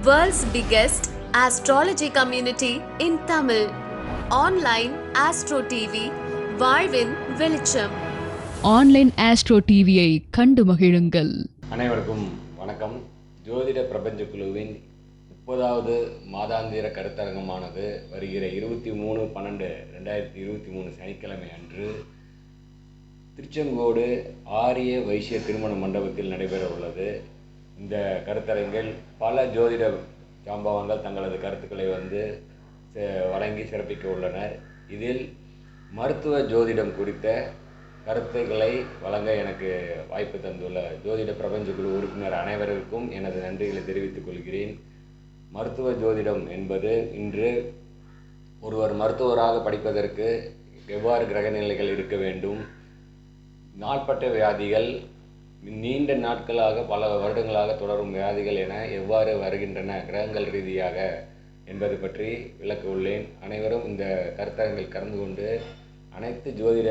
World's biggest astrology community in Tamil. Online Astro TV, வாழ்வின் வெளிச்சம். Online astro டிவியை கண்டு மகிழுங்கள். அனைவருக்கும் வணக்கம். ஜோதிட பிரபஞ்ச குழுவின் முப்பதாவது மாதாந்திர கருத்தரங்கமானது வருகிற இருபத்தி மூணு பன்னெண்டு ரெண்டாயிரத்தி இருபத்தி மூணு சனிக்கிழமை அன்று திருச்செங்கோடு ஆரிய வைசிய திருமண மண்டபத்தில் நடைபெற உள்ளது இந்த கருத்தரங்கில் பல ஜோதிட ஜாம்பவான்கள் தங்களது கருத்துக்களை வந்து ச- வழங்கி சிறப்பிக்க உள்ளனர். இதில் மருத்துவ ஜோதிடம் குறித்த கருத்துக்களை வழங்க எனக்கு வாய்ப்பு தந்துள்ள ஜோதிட பிரபஞ்ச குழு உறுப்பினர் அனைவருக்கும் எனது நன்றிகளை தெரிவித்துக் கொள்கிறேன். மருத்துவ ஜோதிடம் என்பது இன்று ஒருவர் மருத்துவராக படிப்பதற்கு எவ்வாறு கிரகநிலைகள் இருக்க வேண்டும் நாட்பட்ட வியாதிகள் நீண்ட நாட்களாக பல வருடங்களாக தொடரும் வியாதிகள் என எவ்வாறு வருகின்றன கிரகங்கள் ரீதியாக என்பது பற்றி விளக்க உள்ளேன். அனைவரும் இந்த கருத்தரங்கில் கலந்து கொண்டு அனைத்து ஜோதிட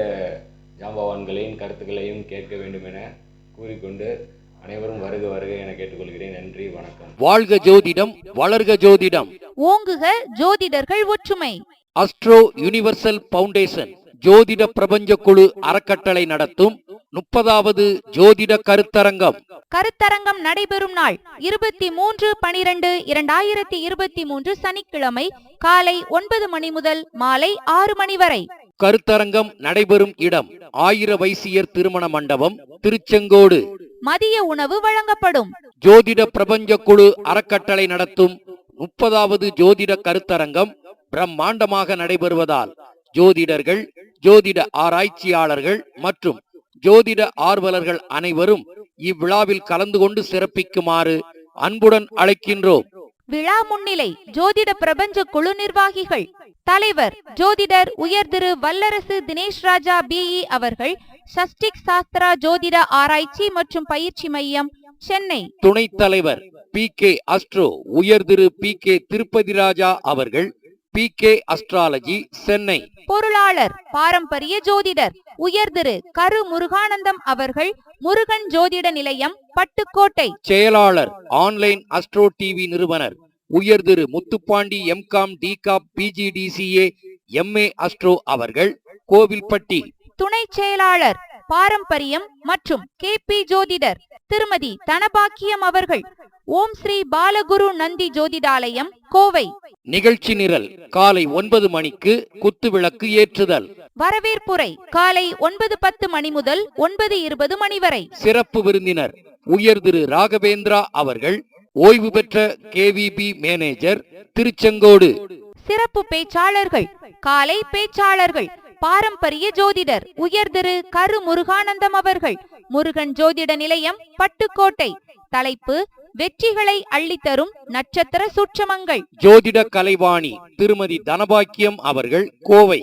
ஜாம்பவான்களின் கருத்துக்களையும் கேட்க வேண்டும் என கூறிக்கொண்டு அனைவரும் வருக வருக என கேட்டுக்கொள்கிறேன். நன்றி வணக்கம். வாழ்க ஜோதிடம் வளர்க ஜோதிடம். ஓங்குக ஜோதிடர்கள் ஒற்றுமை. அஸ்ட்ரோ யுனிவர்சல் பவுண்டேஷன் ஜோதிட பிரபஞ்ச குழு அறக்கட்டளை நடத்தும் முப்பதாவது ஜோதிட கருத்தரங்கம். கருத்தரங்கம் நடைபெறும் நாள் இருபத்தி மூன்று பனிரெண்டு இரண்டாயிரத்தி இருபத்தி மூன்று சனிக்கிழமை காலை ஒன்பது மணி முதல் மாலை ஆறு மணி வரை. கருத்தரங்கம் நடைபெறும் இடம் ஆயிர வைசியர் திருமண மண்டபம் திருச்செங்கோடு. மதிய உணவு வழங்கப்படும். ஜோதிட பிரபஞ்ச குழு அறக்கட்டளை நடத்தும் முப்பதாவது ஜோதிட கருத்தரங்கம் பிரம்மாண்டமாக நடைபெறுவதால் ஜோதிடர்கள் ஜோதிட ஆராய்ச்சியாளர்கள் மற்றும் ஜோதிட ஆர்வலர்கள் அனைவரும் இவ்விழாவில் கலந்து கொண்டு சிறப்பிக்குமாறு அன்புடன் அழைக்கின்றோம். விழா முன்னிலை ஜோதிட பிரபஞ்ச குழு நிர்வாகிகள் தலைவர் ஜோதிடர் உயர் திரு வல்லரசு தினேஷ் ராஜா பிஇ அவர்கள் சஷ்டிக் சாஸ்திரா ஜோதிட ஆராய்ச்சி மற்றும் பயிற்சி மையம் சென்னை. துணைத் தலைவர் பி கே அஸ்ட்ரோ உயர் திரு பி கே திருப்பதி ராஜா அவர்கள் பி கே அஸ்ட்ராலஜி சென்னை பொருளாளர் பாரம்பரிய ஜோதிடர் உயர் திரு கரு முருகானந்தம் அவர்கள் முருகன் ஜோதிட நிலையம் பட்டுக்கோட்டை. செயலாளர் ஆன்லைன் அஸ்ட்ரோ டிவி நிறுவனர் உயர் திரு முத்துப்பாண்டி எம்காம் டிகாப் பிஜிடிசிஏ எம்ஏ அஸ்ட்ரோ அவர்கள் கோவில்பட்டி. துணை செயலாளர் பாரம்பரியம் மற்றும் கே பி ஜோதிடர் திருமதி தனபாக்கியம் அவர்கள். ஓம் ஸ்ரீ பாலகுரு நந்தி ஜோதிடாலயம் கோவை. நிகழ்ச்சி நிரல் காலை ஒன்பது மணிக்கு குத்துவிளக்கு ஏற்றுதல். வரவேற்புரை காலை ஒன்பது பத்து மணி முதல் ஒன்பது இருபது மணி வரை. சிறப்பு விருந்தினர் உயர் திரு ராகவேந்திரா அவர்கள் ஓய்வு பெற்ற கேவிபி மேனேஜர் திருச்செங்கோடு. சிறப்பு பேச்சாளர்கள் காலை பேச்சாளர்கள் பாரம்பரிய ஜோதிடர் உயர் திரு கரு முருகானந்தம் அவர்கள் முருகன் ஜோதிட நிலையம் பட்டுக்கோட்டை. தலைப்பு வெற்றிகளை அள்ளித்தரும் நட்சத்திர சூட்சமங்கள். ஜோதிட கலைவாணி திருமதி தனபாக்கியம் அவர்கள் கோவை.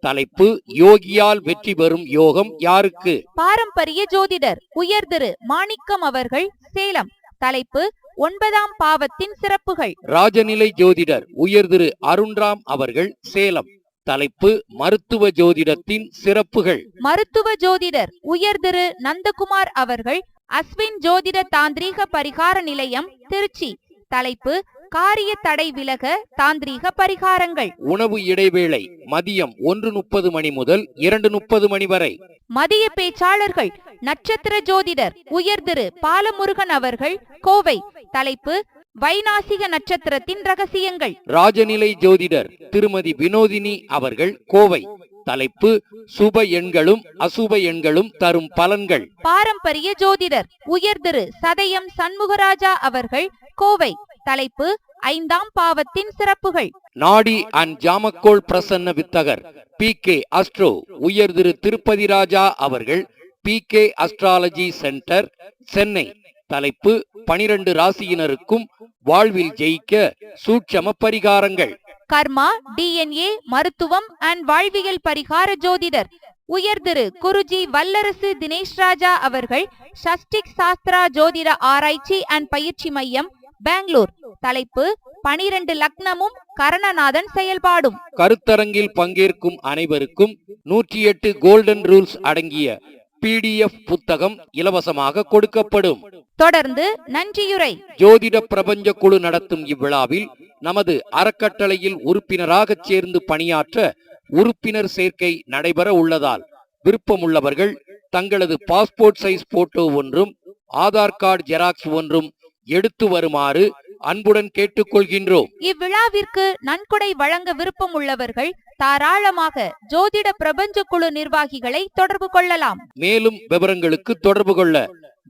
தலைப்பு யோகியால் வெற்றி பெறும் யோகம் யாருக்கு? பாரம்பரிய ஜோதிடர் உயர் திரு மாணிக்கம் அவர்கள் சேலம். தலைப்பு ஒன்பதாம் பாவத்தின் சிறப்புகள். ராஜநிலை ஜோதிடர் உயர் திரு அருண்ராம் அவர்கள் சேலம். தலைப்பு மருத்துவ ஜோதிடத்தின் சிறப்புகள். மருத்துவ ஜோதிடர் உயர் திரு நந்தகுமார் அவர்கள் அஸ்வின் ஜோதிட தாந்திரீக பரிகார நிலையம் திருச்சி. தலைப்பு காரிய தடை விலக தாந்திரீக பரிகாரங்கள். உணவு இடைவேளை மதியம் ஒன்று முப்பது மணி முதல் இரண்டு முப்பது மணி வரை. மதிய பேச்சாளர்கள் நட்சத்திர ஜோதிடர் உயர் திரு பாலமுருகன் அவர்கள் கோவை. தலைப்பு வைநாசிக நட்சத்திரத்தின் ரகசியங்கள். ராஜநிலை ஜோதிடர் திருமதி வினோதினி அவர்கள் கோவை. தலைப்பு சுப எண்களும் அசுப எண்களும் தரும் பலன்கள். பாரம்பரிய ஜோதிடர் உயர் திரு சதயம் சண்முகராஜா அவர்கள் கோவை. தலைப்பு ஐந்தாம் பாவத்தின் சிறப்புகள். நாடி அண்ட் ஜாமக்கோள் பிரசன்ன வித்தகர் பி கே அஸ்ட்ரோ. உயர் திரு திருப்பதி ராஜா அவர்கள் P K astrology centre Chennai. தலைப்பு பனிரெண்டு ராசியினருக்கும் வாழ்வில் ஜெயிக்க சூட்சம பரிகாரங்கள். கர்மா டிஎன்ஏ மருத்துவம் அண்ட் வாழ்வியல் பரிகார ஜோதிடர். உயர் திரு குருஜி வல்லரசு தினேஷ் ராஜா அவர்கள் சஷ்டிக் சாஸ்திரா ஜோதிட ஆராய்ச்சி அண்ட் பயிற்சி மையம் பெங்களூர். தலைப்பு பனிரெண்டு லக்னமும் கரணநாதன் செயல்பாடும். கருத்தரங்கில் பங்கேற்கும் அனைவருக்கும் நூற்றி எட்டு கோல்டன் ரூல்ஸ் அடங்கிய பிடிஎஃப் புத்தகம் இலவசமாக கொடுக்கப்படும். தொடர்ந்து நன்றியுரை. ஜோதிட பிரபஞ்ச குழு நடத்தும் இவ்விழாவில் நமது அறக்கட்டளையில் உறுப்பினராகச் சேர்ந்து பணியாற்ற உறுப்பினர் சேர்க்கை நடைபெற உள்ளதால் விருப்பமுள்ளவர்கள் தங்களது பாஸ்போர்ட் சைஸ் போட்டோ ஒன்றும் ஆதார் கார்டு ஜெராக்ஸ் ஒன்றும் எடுத்து வருமாறு அன்புடன் கேட்டுக்கொள்கின்றோம். இவ்விழாவிற்கு நன்கொடை வழங்க விருப்பம் உள்ளவர்கள் தாராளமாக ஜோதிட பிரபஞ்ச குழு நிர்வாகிகளை தொடர்பு கொள்ளலாம். மேலும் விவரங்களுக்கு தொடர்பு கொள்ள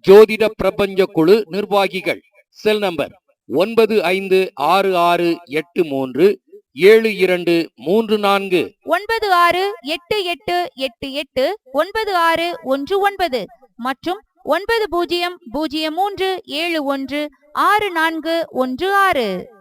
ஜோதிட பிரபஞ்ச குழு நிர்வாகிகள். செல் நம்பர் ஒன்பது ஐந்து ஆறு ஆறு எட்டு மூன்று ஏழு இரண்டு மூன்று நான்கு. ஒன்பது ஆறு எட்டு எட்டு எட்டு எட்டு ஒன்பது ஆறு ஒன்று ஒன்பது மற்றும் ஒன்பது பூஜ்ஜியம் பூஜ்ஜியம் மூன்று ஏழு ஒன்று ஆறு நான்கு ஒன்று ஆறு.